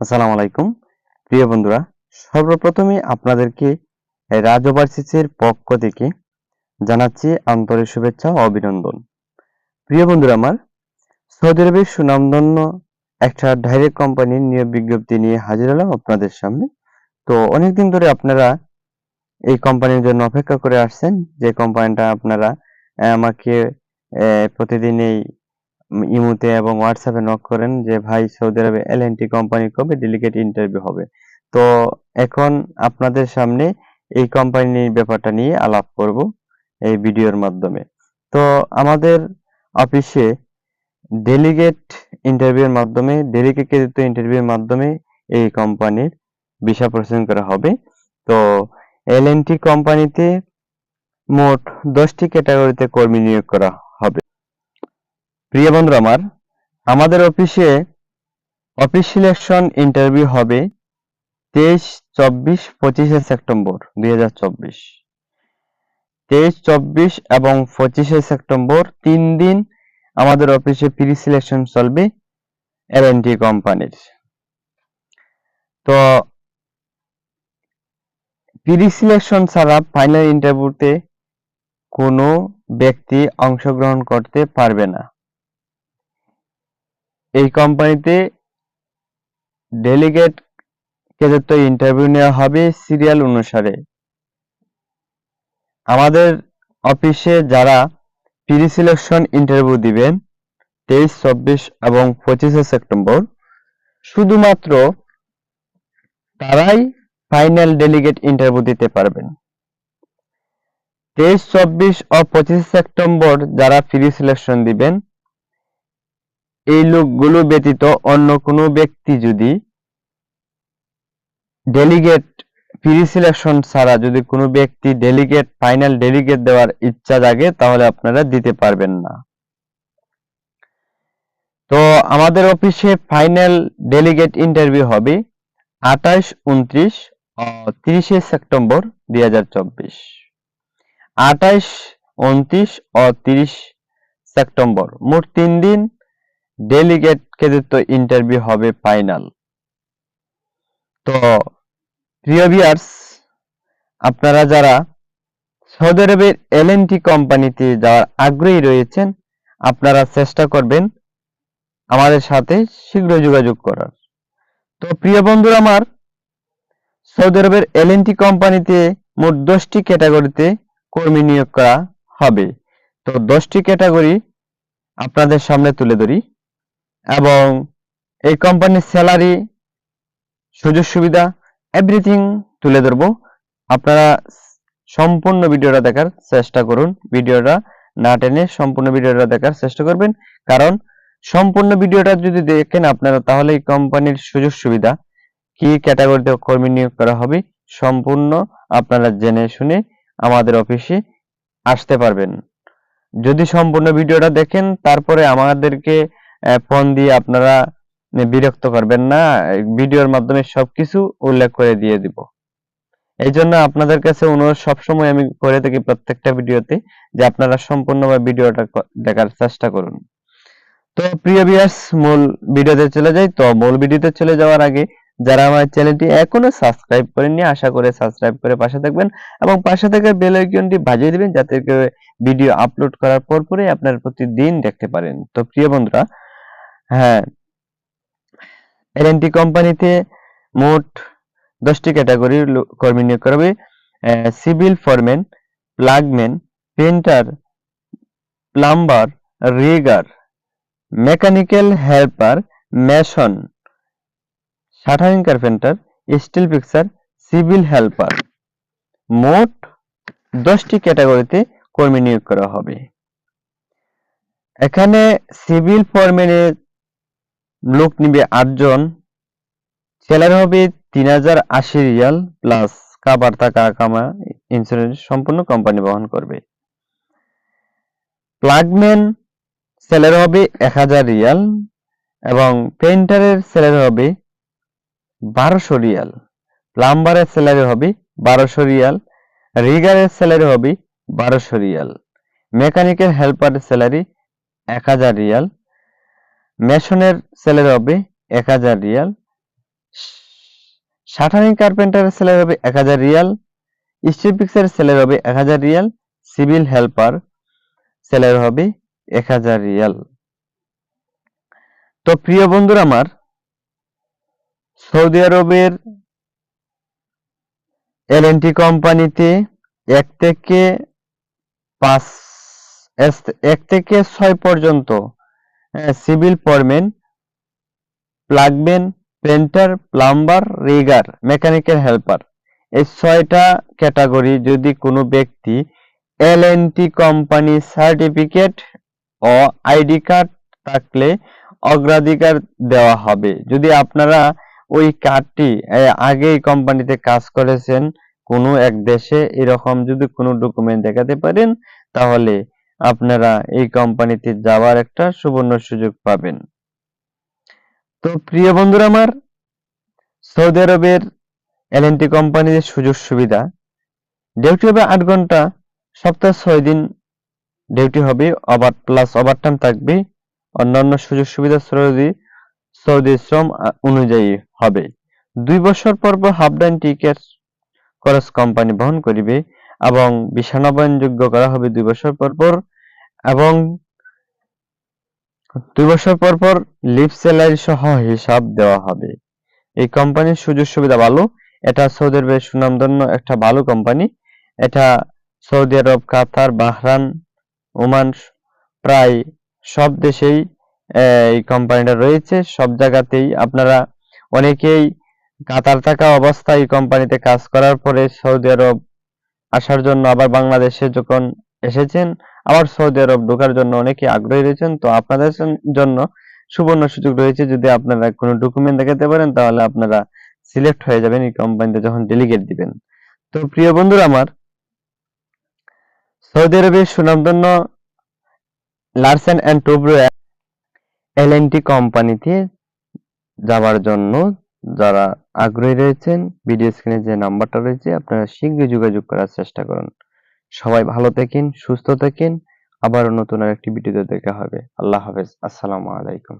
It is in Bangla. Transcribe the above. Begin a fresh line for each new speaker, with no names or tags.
আসসালামু আলাইকুম। প্রিয় বন্ধুরা, সর্বপ্রথমে আপনাদেরকে রাজ পক্ষ থেকে জানাচ্ছি আন্তরিক শুভেচ্ছা ও অভিনন্দন। প্রিয় বন্ধুরা আমার, সৌদি আরবের সুনামধন্য একটা ডাইরেক্ট কোম্পানির নিয়োগ বিজ্ঞপ্তি নিয়ে হাজির হলাম আপনাদের সামনে। তো অনেকদিন ধরে আপনারা এই কোম্পানির জন্য অপেক্ষা করে আসছেন। যে কোম্পানিটা আপনারা আমাকে প্রতিদিন এই ইমুতে এবং হোয়াটসঅ্যাপে নক করেন যে, ভাই, সৌদি আরবে এল কোম্পানি কবে ডেলিগেট ইন্টারভিউ হবে। তো এখন আপনাদের সামনে এই কোম্পানির ব্যাপারটা নিয়ে আলাপ করব এই ভিডিওর মাধ্যমে। তো আমাদের অফিসে ডেলিগেট ইন্টারভিউর মাধ্যমে ডেলিগেট ইন্টারভিউর মাধ্যমে এই কোম্পানির ভিসা প্রসেসিং করা হবে। তো এল কোম্পানিতে মোট দশটি ক্যাটাগরিতে কর্মী নিয়োগ করা হবে। প্রিয় বন্ধু আমার, আমাদের অফিসে অফিস সিলেকশন ইন্টারভিউ হবে তেইশ, চব্বিশ, পঁচিশে সেপ্টেম্বর দুই হাজার চব্বিশ। তেইশ, চব্বিশ এবং পঁচিশে সেপ্টেম্বর তিন দিন আমাদের অফিসে প্রি সিলেকশন চলবে এল কোম্পানির। তো প্রি সিলেকশন ছাড়া ফাইনাল ইন্টারভিউতে কোনো ব্যক্তি অংশগ্রহণ করতে পারবে না। এই কোম্পানিতে ডেলিগেট তো ইন্টারভিউ নেওয়া হবে সিরিয়াল অনুসারে। আমাদের অফিসে যারা প্রি সিলেকশন ইন্টারভিউ দিবেন, তেইশ, চব্বিশ এবং পঁচিশে সেপ্টেম্বর, শুধুমাত্র তারাই ফাইনাল ডেলিগেট ইন্টারভিউ দিতে পারবেন। তেইশ, চব্বিশ ও পঁচিশে সেপ্টেম্বর যারা প্রি সিলেকশন দিবেন এই লোকগুলো ব্যতীত অন্য কোনো ব্যক্তি যদি ডেলিগেট প্রি সিলেকশন ছাড়া যদি কোনো ব্যক্তি ডেলিগেট ফাইনাল ডেলিগেট দেওয়ার ইচ্ছা জাগে, তাহলে আপনারা দিতে পারবেন না। তো আমাদের অফিসে ফাইনাল ডেলিগেট ইন্টারভিউ হবে আঠাশ, উনত্রিশ তিরিশে সেপ্টেম্বর দুই হাজার চব্বিশ। আঠাশ, উনত্রিশ ও তিরিশ সেপ্টেম্বর, মোট তিন দিন ডেলিগেট কৃতিত্ব ইন্টারভিউ হবে ফাইনাল তো, প্রিয় ভিউয়ার্স আপনারা যারা সৌদি আরবের এলএনটি কোম্পানিতে যাওয়ার আগ্রহী রয়েছেন, আপনারা চেষ্টা করবেন আমাদের সাথে শীঘ্র যোগাযোগ করার। তো, প্রিয় বন্ধুরা আমার, সৌদি আরবের এলএনটি কোম্পানিতে মোট দশটি ক্যাটাগরিতে কর্মী নিয়োগ করা হবে। তো, দশটি ক্যাটাগরি আপনাদের সামনে তুলে ধরি। এবং এই কোম্পানির স্যালারি সুযোগ সুবিধা এভরিথিং তুলে ধরবো। আপনারা সম্পূর্ণ ভিডিওটা দেখার চেষ্টা করুন। ভিডিওটা না টেনে সম্পূর্ণ ভিডিওটা দেখার চেষ্টা করবেন। কারণ সম্পূর্ণ ভিডিওটা যদি দেখেন আপনারা, তাহলে এই কোম্পানির সুযোগ সুবিধা কি ক্যাটাগরিতে কর্মী নিয়োগ করা হবে, সম্পূর্ণ আপনারা জেনে শুনে আমাদের অফিসে আসতে পারবেন। যদি সম্পূর্ণ ভিডিওটা দেখেন, তারপরে আমাদেরকে ফোন দিয়ে আপনারা বিরক্ত করবেন না। ভিডিওর মাধ্যমে সবকিছু উল্লেখ করে দিয়ে দিব। এই জন্য আপনাদের কাছে অনুরোধ, সবসময় আমি করে থাকি প্রত্যেকটা ভিডিওতে, যে আপনারা সম্পূর্ণভাবে ভিডিওটা দেখার চেষ্টা করুন। তো প্রিয় বিয়াস মূল ভিডিওতে চলে যাই। তো মূল ভিডিওতে চলে যাওয়ার আগে, যারা আমার চ্যানেলটি এখনও সাবস্ক্রাইব করেননি, আশা করে সাবস্ক্রাইব করে পাশে থাকবেন এবং পাশে থাকা বেল আইকনটি বাজিয়ে দিবেন, যাতে ভিডিও আপলোড করার পর পরে আপনারা প্রতিদিন দেখতে পারেন। তো প্রিয় বন্ধুরা হ্যাঁ। এলএনটি কোম্পানিতে মোট দশটি ক্যাটাগরির কর্মী নিয়োগ করবে civil foreman plugman painter plumber rigger mechanical helper mason shuttering carpenter steel fixer civil helper মোট দশটি ক্যাটাগরিতে কর্মী নিয়োগ করা হবে। এখানে সিভিল ফরম্যানে লোক নিবে আটজন। স্যালারি হবে তিন হাজার আশি রিয়াল প্লাস কাবার টাকা কামা ইন্স্যুরেন্স সম্পূর্ণ কোম্পানি বহন করবে। প্লাগম্যান স্যালারি হবে এক হাজার রিয়াল এবং পেন্টারের স্যালারি হবে বারোশো রিয়াল। প্লাম্বারের স্যালারি হবে বারোশো রিয়াল। রিগারের স্যালারি হবে বারোশো রিয়াল। মেকানিক্যাল হেল্পারের স্যালারি এক হাজার রিয়াল। মেশনের স্যালারি হবে এক হাজার রিয়াল। শাটারিং কার্পেন্টারের স্যালারি হবে এক হাজার রিয়াল। স্ট্রিপ ফিক্সারের স্যালারি হবে এক হাজার রিয়াল। সিভিল হেল্পার স্যালারি হবে এক হাজার রিয়াল। তো প্রিয় বন্ধুরা আমার, সৌদি আরবের এলএনটি কোম্পানিতে এক থেকে পাঁচ, এক থেকে ছয় পর্যন্ত civil foreman, plugman painter plumber, rigger, mechanical helper. এই ছয়টা ক্যাটাগরি যদি কোনো ব্যক্তি এলএনটি কোম্পানি সার্টিফিকেট ও আইডি কার্ড থাকলে অগ্রাধিকার দেওয়া হবে। যদি আপনারা ওই কার্ডটি আগে এই কোম্পানিতে কাজ করেছেন কোনো এক দেশে, এরকম যদি কোনো ডকুমেন্ট দেখাতে পারেন, তাহলে আপনারা এই কোম্পানিতে যাওয়ার একটা সুবর্ণ সুযোগ পাবেন। তো প্রিয় বন্ধুরা আমার, সৌদি আরবের এলএনটি কোম্পানির সুযোগ সুবিধা ডিউটি হবে আট ঘণ্টা, সপ্তাহে ছয় দিন ডিউটি হবে ওভার প্লাস ওভারটাইম থাকবে। অন্যান্য সুযোগ সুবিধা সৌদি সৌদি শ্রম অনুযায়ী হবে। দুই বছর পর পর হাফ ডাইন টিকেট খরচ কোম্পানি বহন করিবে। এবং যোগ্য করা হবে দুই বছর পর পর এবং দুই বছর পর পর লিভ স্যালারি সহ হিসাব দেওয়া হবে। এই কোম্পানির সুযোগ সুবিধা ভালো। এটা সৌদি আরবের সুনামধন্য একটা ভালো কোম্পানি। এটা সৌদি আরব, কাতার বাহরান ওমান প্রায় সব দেশেই এই কোম্পানিটা রয়েছে। সব জায়গাতেই আপনারা অনেকেই কাতার থাকা অবস্থায় এই কোম্পানিতে কাজ করার পরে সৌদি আরব আসার জন্য আবার বাংলাদেশে যখন এসেছেন, আবার সৌদি আরব ঢোকার জন্য অনেকে আগ্রহী রয়েছেন। তো আপনাদের জন্য সুবর্ণ সুযোগ রয়েছে। যদি আপনারা কোনো ডকুমেন্ট দেখাতে পারেন, তাহলে আপনারা সিলেক্ট হয়ে যাবেন এই কোম্পানিতে যখন ডেলিগেট দিবেন। তো প্রিয় বন্ধুরা আমার, সৌদি আরবের সুনামধন্য লার্সেন অ্যান্ড টুব্রো এলএনটি কোম্পানিতে যাওয়ার জন্য যারা আগ্রহী রয়েছেন ভিডিও স্ক্রিনে যে নাম্বারটা রয়েছে, আপনারা শীঘ্রই যোগাযোগ করার চেষ্টা করুন। সবাই ভালো থাকেন, সুস্থ থাকেন, আবারও নতুন আর একটি ভিডিওতে দেখা হবে। আল্লাহ হাফেজ, আসসালামু আলাইকুম।